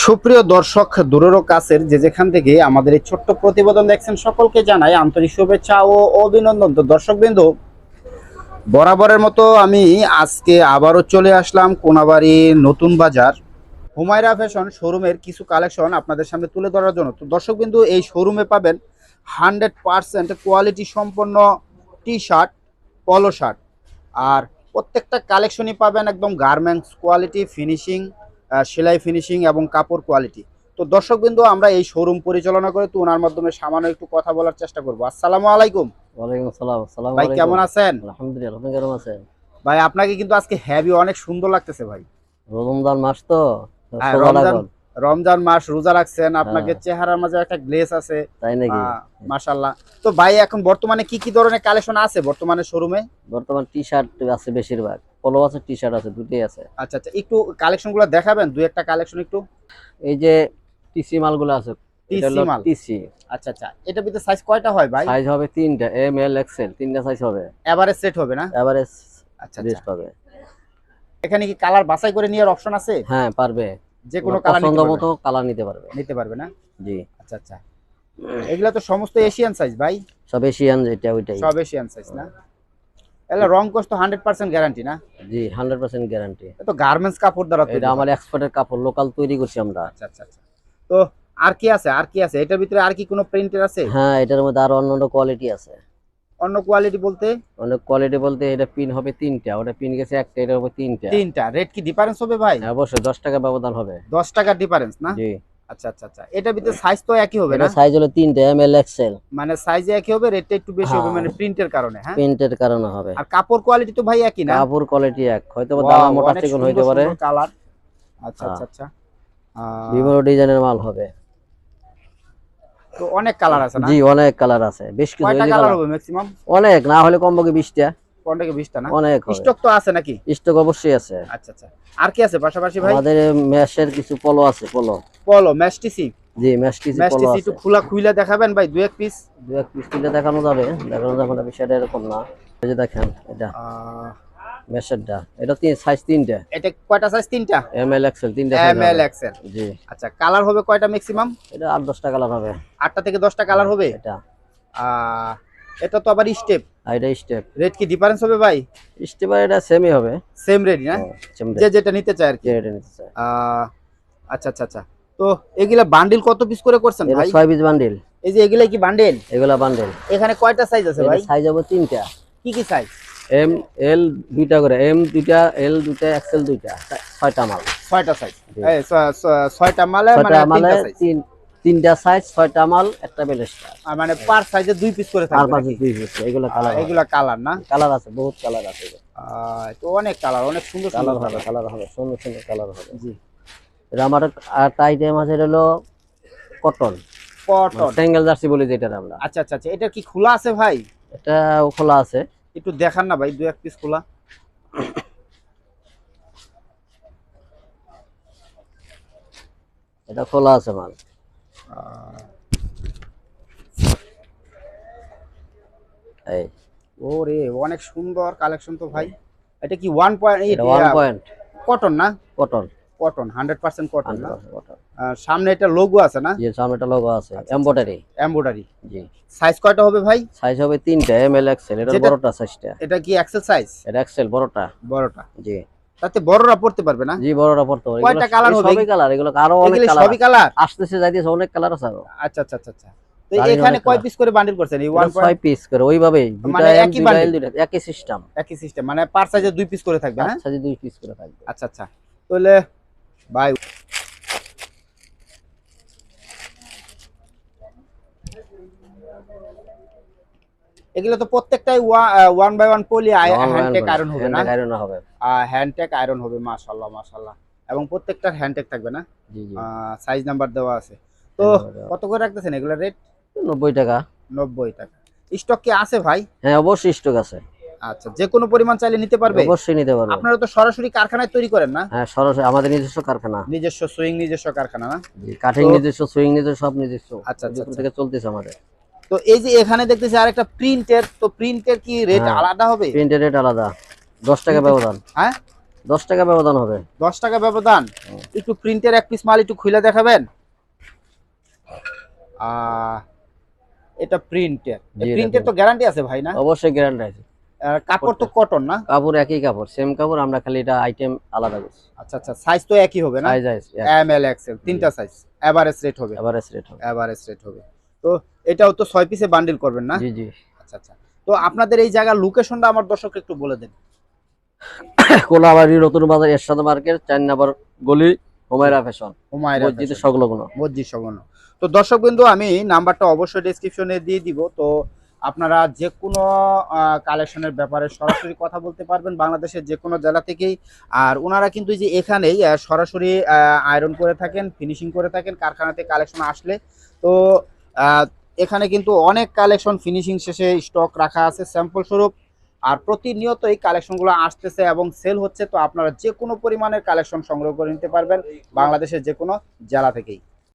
সুপ্রিয় দর্শক, দূরেরও কাছের যে যেখান থেকে আমাদের এই ছোট্ট প্রতিবেদন দেখছেন, সকলকে জানাই আন্তরিক শুভেচ্ছা ও অভিনন্দন। তো দর্শক বিন্দু বরাবরের মতো আমি আজকে আবারও চলে আসলাম কোনাবাড়ি নতুন বাজার। হুমায়রা ফ্যাশন শোরুমের কিছু কালেকশন আপনাদের সামনে তুলে ধরার জন্য। তো দর্শক বিন্দু এই শোরুমে পাবেন হান্ড্রেড পারসেন্ট কোয়ালিটি সম্পন্ন টি শার্ট পলো শার্ট। আর প্রত্যেকটা কালেকশনই পাবেন একদম গার্মেন্টস কোয়ালিটি, ফিনিশিং সেলাই ফিনিশিং এবং কাপড় কোয়ালিটি তো দর্শকবৃন্দ আমরা এই শোরুম পরিচালনা করে তো ওনার মাধ্যমে সামান্য একটু কথা বলার চেষ্টা করব। আসসালামু আলাইকুম। ওয়ালাইকুম আসসালাম ভাই কেমন আছেন? আলহামদুলিল্লাহ আপনি কেমন আছেন? ভাই আপনাকে কিন্তু আজকে হ্যাভি অনেক সুন্দর লাগতেছে ভাই। রমজান মাস তো হ্যাঁ, রমজান রমজান মাস রোজা রাখছেন আপনাকে হ্যাঁ। চেহারার মাঝে একটা গ্লেস আছে। তাই নাকি? মাশাল্লাহ তো ভাই এখন বর্তমানে কি কি ধরনের কালেকশন আছে বর্তমানে শোরুমে বর্তমান টি শার্ট আছে বেশিরভাগ। পলো আছে টি শার্ট আছে দুটোই আছে। আচ্ছা আচ্ছা একটু কালেকশনগুলো দেখাবেন দুই একটা কালেকশন একটু। এই যে টিসি মালগুলো আছে মাল? টিসি আচ্ছা আচ্ছা এটা ভিতরে সাইজ কয়টা হয় ভাই? সাইজ হবে তিনটা এম এল এক্সেল তিনটা সাইজ হবে। এভারেজ সেট হবে না? এবারে আচ্ছা বেস্ট আচ্ছা হবে। এখানে কি কালার বাছাই করে নেওয়ার অপশন আছে? হ্যাঁ পারবে। যে কোনো কালার পছন্দ মতো কালার নিতে পারবে। নিতে পারবে না? জি। আচ্ছা আচ্ছা। এগুলা তো সমস্ত এশিয়ান সাইজ ভাই। সব এশিয়ান ওইটাই। সব এশিয়ান সাইজ না? এগুলা রং কোর্স তো হান্ড্রেড পার্সেন্ট গ্যারান্টি না? জি হান্ড্রেড পার্সেন্ট গ্যারান্টি তো গার্মেন্টস কাপড় দ্বারা এটা আমার এক্সপোর্টের কাপড় লোকাল তৈরি করছি আমরা। আচ্ছা আচ্ছা আচ্ছা। তো আর কি আছে আর কি আছে? এটার ভিতরে আর কি কোনো প্রিন্টের আছে? হ্যাঁ এটার মধ্যে আরও অন্য কোয়ালিটি আছে। অন্য কোয়ালিটি বলতে? অনেক কোয়ালিটি বলতে এটা পিন হবে তিনটা। ওটা পিন গেছে একটা তিনটা। তিনটা। রেট কি ডিফারেন্স হবে ভাই? হ্যাঁ, অবশ্যই দশ টাকা ব্যবধান হবে। দশ টাকার ডিফারেন্স না? জি। আচ্ছা আচ্ছা আচ্ছা। এটার ভিতরে সাইজ তো একই হবে না? সাইজ হলো তিনটা এম এল এক্সেল মানে সাইজে একই হবে রেটটা একটু বেশি হবে হ্যাঁ। মানে প্রিন্টের কারণে হ্যাঁ? প্রিন্টের কারণে হবে। আর কাপড় কোয়ালিটি তো ভাই একই না? কাপড় কোয়ালিটি এক। হয়তো বা মোটা অনেক চিকন হইতে পারে। কালার আচ্ছা হ্যাঁ। আচ্ছা আচ্ছা। বিভিন্ন ডিজাইনের মাল হবে। তো অনেক কালার আছে না? জি অনেক কালার আছে। বেশ কিছু কালার হবে। ম্যাক্সিমাম অনেক না হলে কমপক্ষে বিশটা। পনেরো বিশটা না? অনেক স্টক তো আছে নাকি? স্টক অবশ্যই আছে। আচ্ছা আচ্ছা। আর কি আছে পাশাপাশি ভাই? আমাদের ম্যাশের কিছু পলো আছে পলো পলো ম্যাস্টিসি জি ম্যাশ পলো আছে একটু খোলা খুইলা দেখাবেন ভাই দু এক পিস এক পিস দেখানো যাবে। দেখানো যাবে না বিষয়টা এরকম না। এই যে দেখেন এটা। ম্যাশেরটা এটা তিন সাইজ তিনটা। এটা কয়টা সাইজ তিনটা? এম এল এক্সেল তিনটা এম এল এক্সেল জি। আচ্ছা কালার হবে কয়টা ম্যাক্সিমাম এটা আট দশটা কালার হবে। আটটা থেকে দশটা কালার হবে? এটা। এটা তো আবার স্টেপ আর এটা স্টেপ রেট কি ডিফারেন্স হবে ভাই? স্টেপার এটা সেমই হবে। সেম রেট না? যে যেটা নিতে চায় আর কি। এটা নিতে আহ, আচ্ছা আচ্ছা আচ্ছা। তো এগুলা বান্ডিল কত পিস করে করছেন ভাই? ছয় পিস বান্ডিল এই যে এগুলা কি বান্ডেল এগুলা বান্ডিল এখানে কয়টা সাইজ আছে ভাই? সাইজ হবে তিনটা। কি কি সাইজ এম এল দুইটা করে। এম দুইটা এল দুইটা এক্সেল দুইটা। ছয়টা মাল। ছয়টা সাইজ ছয়টা মালে মানে তিনটা সাইজ তিনটা সাইজ ছয়টা মাল একটা বেলেস্টা আর মানে পার সাইজে দুই পিস করে পাঁচে নাকি? দুই পিস এগুলো কালার এগুলা কালার না? কালার আছে বহুত কালার আছে তো অনেক কালার অনেক সুন্দর কালার হবে কালার হবে সুন্দর সুন্দর কালার হবে। জি। এটা আমার একটা আইটেম আছে এটা হলো কটন কটন সিঙ্গেল জার্সি বলি যেটা আমরা। আচ্ছা আচ্ছা আচ্ছা এটা কি খোলা আছে ভাই? এটা খোলা আছে। একটু দেখান না ভাই দু এক পিস খোলা। এটা খোলা আছে মাল। এই ওরে অনেক সুন্দর কালেকশন তো ভাই। এটা কি ওয়ান পয়েন্ট এটা ওয়ান পয়েন্ট কটন না? Cotton cotton hundred percent cotton না? সামনে এটা লোগো আছে না? যে সামনে একটা লোগো আছে আচ্ছা, এমব্রয়ডারি এমব্রয়ডারি জি। সাইজ কয়টা হবে ভাই? সাইজ হবে তিনটা এম এল এক্সেল এটা বড়টা সাইজটা এটা কি এক্সেল সাইজ এটা এক্সেল বড়টা। বড়টা। জি। তাতে বড়রা পড়তে পারবে না। জি বড়রা পড়তে হবে কয়টা colour হবে? সবই কালার এগুলো আরও অনেক কালার সবই কালার আসতেছে যাইতেছে অনেক কালার আছে আচ্ছা আচ্ছা আচ্ছা আচ্ছা। তো এখানে কয় পিস করে বান্ডিল করছেন? এই ওয়ান এগুলো ছয় পিস করে ওইভাবেই। মানে একই দুইটা bundle? এল দুইটা একই সিস্টেম একই সিস্টেম মানে পার সাইজে দুই পিস করে থাকবে হ্যাঁ? সাইজে দুই পিস করে থাকবে। আচ্ছা আচ্ছা। তাহলে ভাই এগুলো তো প্রত্যেকটাই ওয়ান বাই ওয়ান পলি হ্যান্ডটেক আয়রন হবে না? আয়রন হবে। হ্যান্ডটেক আয়রন হবে মাশাআল্লাহ মাশাআল্লাহ। এবং প্রত্যেকটার হ্যান্ডটেক থাকবে না? জি জি। সাইজ নাম্বার দেওয়া আছে। তো কত করে রাখতেছেন এগুলো রেট নব্বই টাকা। নব্বই টাকা। স্টক কি আছে ভাই? হ্যাঁ অবশ্যই স্টক আছে। আচ্ছা যে কোনো পরিমাণ চাইলে নিতে পারবে? অবশ্যই নিতে পারবে। আপনারা তো সরাসরি কারখানায় তৈরি করেন না? হ্যাঁ সরাসরি আমাদের নিজস্ব কারখানা। নিজস্ব সুইং নিজস্ব কারখানা না? কাটিং নিজস্ব সুইং নিজস্ব সব নিজস্ব। আচ্ছা, আচ্ছা, থেকে চলতেছে আমাদের। তো এই যে এখানে দেখতেছি আরেকটা প্রিন্টের তো প্রিন্টের কি রেট হ্যাঁ। আলাদা হবে? প্রিন্টের রেট আলাদা। দশ টাকা ব্যবধান। হ্যাঁ? দশ টাকা ব্যবধান হবে। দশ টাকা ব্যবধান? একটু প্রিন্টের এক পিস মাল একটু খুলে দেখাবেন? এটা প্রিন্টের প্রিন্টের তো গ্যারান্টি আছে ভাই না? অবশ্যই গ্যারান্টি আছে। আহ, কাপড় তো কটন না? কাপড় একই কাপড় সেম কাপড় আমরা খালি এটা আইটেম আলাদা করছি। আচ্ছা আচ্ছা সাইজ তো একই হবে না? সাইজ এম এল এক্সেল তিনটা সাইজ এভারেজ রেট হবে। এভারেজ রেট হবে। এভারেজ রেট হবে। তো এটাও তো ছয় পিসে বান্ডিল করবেন না? জি জি। আচ্ছা আচ্ছা। তো আপনাদের এই জায়গার লোকেশনটা আমার দর্শক একটু বলে দেন। কোলাবাড়ি নতুন বাজার এরশাদ মার্কেট চার নাম্বার গলি হুমায়রা ফ্যাশন। হুমায়রা মসজিদের fashion। সংলগ্ন মসজিদ সংলগ্ন তো দর্শক বিন্দু আমি নাম্বারটা অবশ্যই ডেসক্রিপশনে দিয়ে দিব। তো আপনারা যে কোনো কালেকশনের ব্যাপারে সরাসরি কথা বলতে পারবেন বাংলাদেশের যে কোনো জেলা থেকেই। আর ওনারা কিন্তু যে এখানেই সরাসরি আয়রন করে থাকেন ফিনিশিং করে থাকেন কারখানাতে কালেকশন আসলে। তো এখানে কিন্তু অনেক কালেকশন ফিনিশিং শেষে স্টক রাখা আছে স্যাম্পল স্বরূপ। আর প্রতিনিয়ত এই কালেকশনগুলো আসতেছে এবং সেল হচ্ছে, তো আপনারা যে কোনো পরিমাণের কালেকশন সংগ্রহ করে নিতে পারবেন বাংলাদেশের যে কোনো জেলা থেকেই।